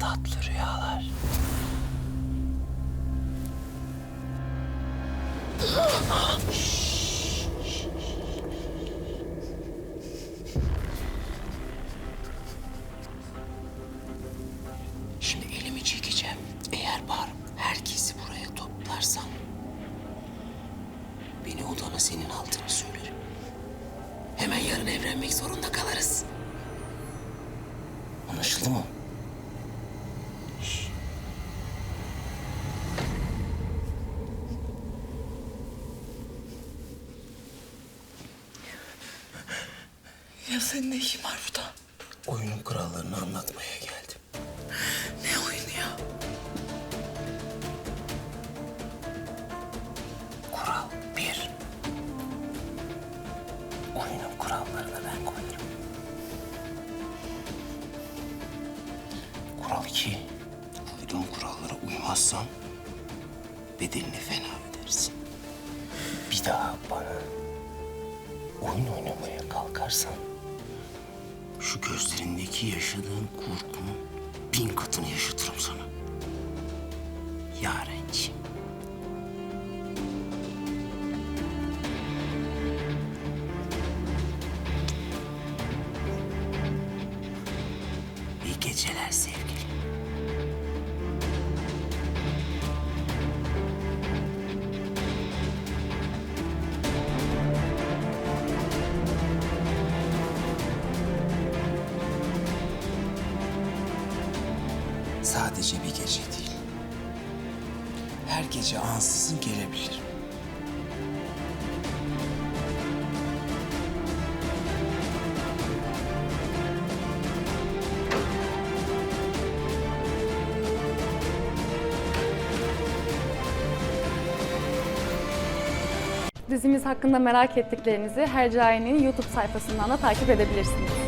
Tatlı rüyalar. Şimdi elimi çekeceğim. Eğer bağırıp herkesi buraya toplarsam... ...beni odana senin aldığını söylerim. Hemen yarın evlenmek zorunda kalırız. Anlaşıldı mı? Ya senin ne işin var burada? Oyunun kurallarını anlatmaya geldim. Ne oyunu ya? Kural bir. Oyunun kurallarını ben koyarım. Kural iki. Koyduğum kurallara uymazsan bedelini fena ödersin. Bir daha bana oyun oynamaya kalkarsan şu gözlerindeki yaşadığın korkunun bin katını yaşatırım sana. Yarenciğim. İyi geceler sevgilim. Sadece bir gece değil. Her gece ansızın gelebilir. Dizimiz hakkında merak ettiklerinizi Hercai'nin YouTube sayfasından da takip edebilirsiniz.